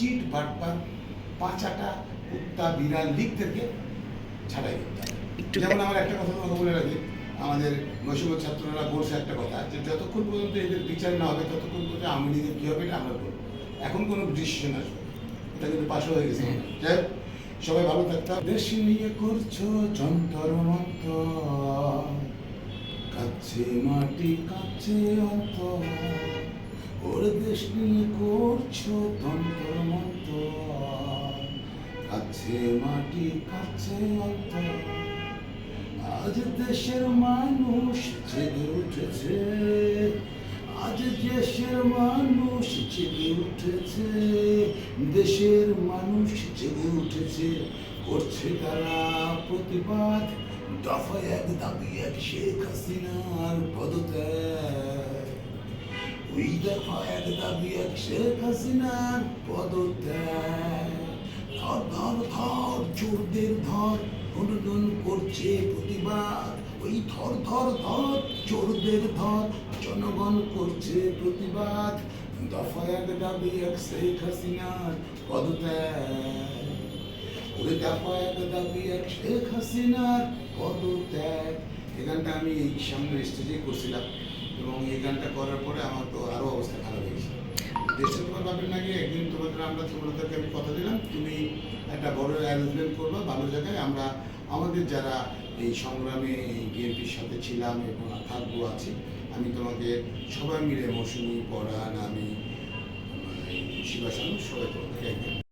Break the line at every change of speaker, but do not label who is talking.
Cheat বাটপার পাঁচাটা কুত্তা বিড়াল লিগ থেকে ছাড়াই করতে যেমন আমার একটা কথা তোমাকে বলে রাখি আমাদের নৈশব ছাত্ররা বলছে একটা কথা যে যতক্ষণ পর্যন্ত এদের বিচার না হবে ততক্ষণ পর্যন্ত আওয়ামী লীগের কী হবে এটা আমরা বলব এখন কোনো ডিসিশন আসবে। এটা কিন্তু পাশ হয়ে গেছে
হ্যাঁ।
যাই হোক, সবাই ভালো থাকতে হবে। দেশ নিয়ে করছ যন্তর মন্তর কাছে মাটি কাছে অন্তর ওর দেশ নিয়ে করছ তন্তর কাছে মাটি, কাছে আজ দেশের মানুষ জেগে উঠেছে। আজ দেশের মানুষ জেগে উঠেছে। দেশের মানুষ জেগে উঠেছে। করছে তারা প্রতিবাদ। দফা এক দাবি এক শেখ হাসিনার পদত্যাগ। ওই দফা এক দাবি এক শেখ হাসিনার পদত্যাগ। চোরদের ধর অনুদন করছে প্রতিবাদ। ওই ধর ধর ধর, চোরদের ধর জনগণ করছে প্রতিবাদ। দফা এক দাবি এক শেখ হাসিনার পদত্যাগ। ওরে দফা এক দাবি এক শেখ হাসিনার পদত্যাগ। এই গানটা আমি এই সামনে স্টেজে করছিলাম এবং এই গানটা করার পরে আমার তো আরও অবস্থা খারাপ হয়েছে তোমার ভাবেন নাকি একদিন তোমাদের আমরা তোমাদেরকে আমি কথা দিলাম, তুমি একটা বড় অ্যারেঞ্জমেন্ট করবা ভালো জায়গায়। আমরা আমাদের যারা এই সংগ্রামে এই বিএনপির সাথে ছিলাম এবং থাকব আছি, আমি তোমাকে সবাই মিলে মৌসুমি পড়ান আমি শিবাসান সবাই তোমাকে একদিন